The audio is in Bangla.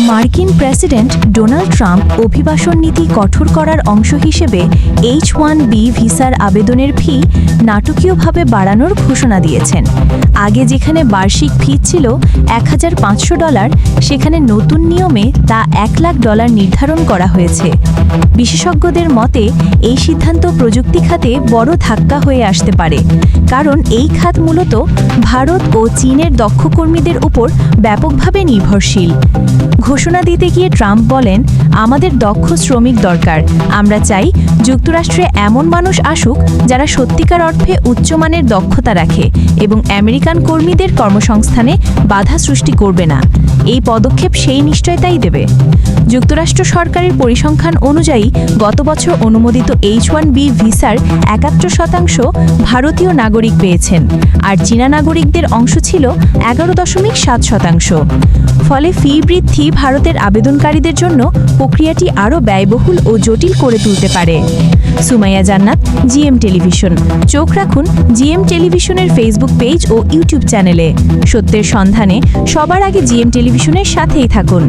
মার্কিন প্রেসিডেন্ট ডোনাল্ড ট্রাম্প অভিবাসন নীতি কঠোর করার অংশ হিসেবে এইচ ওয়ান বি ভিসার আবেদনের ফি নাটকীয়ভাবে বাড়ানোর ঘোষণা দিয়েছেন। আগে যেখানে বার্ষিক ফি ছিল এক হাজার পাঁচশো ডলার, সেখানে নতুন নিয়মে তা এক লাখ ডলার নির্ধারণ করা হয়েছে। বিশেষজ্ঞদের মতে, এই সিদ্ধান্ত প্রযুক্তি খাতে বড় ধাক্কা হয়ে আসতে পারে, কারণ এই খাত মূলত ভারত ও চীনের দক্ষ কর্মীদের উপর ব্যাপকভাবে নির্ভরশীল। ঘোষণা দিতে গিয়ে ট্রাম্প বলেন, আমাদের দক্ষ শ্রমিক দরকার। আমরা চাই যুক্তরাষ্ট্রে এমন মানুষ আসুক যারা সত্যিকার অর্থে উচ্চমানের দক্ষতা রাখে এবং আমেরিকান কর্মীদের কর্মসংস্থানে বাধা সৃষ্টি করবে না। এই পদক্ষেপ সেই নিশ্চয়তাই দেবে। যুক্তরাষ্ট্র সরকারের পরিসংখ্যান অনুযায়ী, গত বছর অনুমোদিত এইচ ওয়ান বি ভিসার একাত্তর শতাংশ ভারতীয় নাগরিক পেয়েছেন, আর চীনা নাগরিকদের অংশ ছিল এগারো দশমিক সাত শতাংশ। ফলে ফি বৃদ্ধি ভারতের আবেদনকারীদের জন্য প্রক্রিয়াটি আরও ব্যয়বহুল ও জটিল করে তুলতে পারে। সুমাইয়া জান্নাত, জিএম টেলিভিশন। চোখ রাখুন জিএম টেলিভিশনের ফেসবুক পেজ ও ইউটিউব চ্যানেলে সত্যের সন্ধানে সবার আগে জিএম টেলিভিশনের সাথেই থাকুন।